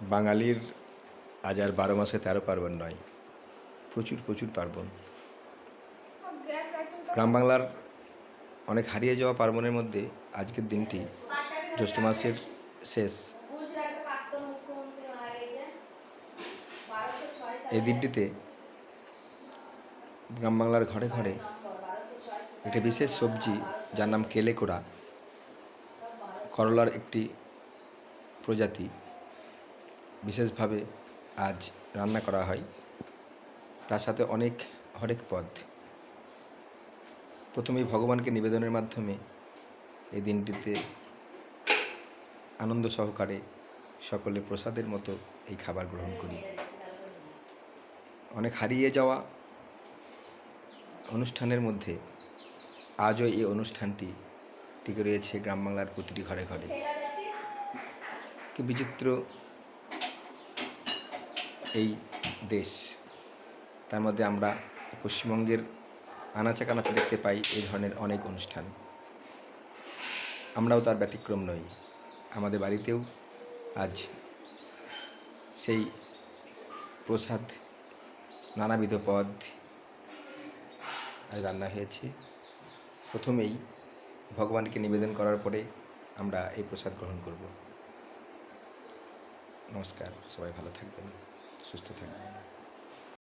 বাঙালির আজ আর বারো মাসে তেরো পার্বণ নয়, প্রচুর প্রচুর পার্বণ। গ্রাম বাংলার অনেক হারিয়ে যাওয়া পার্বণের মধ্যে আজকের দিনটি জ্যৈষ্ঠ মাসের শেষ। এই দিনটিতে গ্রাম বাংলার ঘরে ঘরে একটি বিশেষ সবজি যার নাম কেলেকোড়া, করলার একটি প্রজাতি। বিশেষভাবে আজ রান্না করা হয়। তার সাথে অনেক হরেক পদ। প্রথমেই ভগবানকে নিবেদনের মাধ্যমে এই দিনটিতে আনন্দ সহকারে সকলে প্রসাদের মতো এই খাবার গ্রহণ করি। অনেক হারিয়ে যাওয়া অনুষ্ঠানের মধ্যে আজও এই অনুষ্ঠানটি টিকে রয়েছে গ্রাম বাংলার প্রতিটি ঘরে ঘরে। বিচিত্র এই দেশ। তার মধ্যে আমরা পশ্চিমবঙ্গের আনাচে কানাচে দেখতে পাই এই ধরনের অনেক অনুষ্ঠান। আমরাও তার ব্যতিক্রম নই। আমাদের বাড়িতেও আজ সেই প্রসাদ নানাবিধ পদ রান্না হয়েছে। প্রথমেই ভগবানকে নিবেদন করার পরে আমরা এই প্রসাদ গ্রহণ করব। নমস্কার, সবাই ভালো থাকবেন। সুস্থ থাকবেন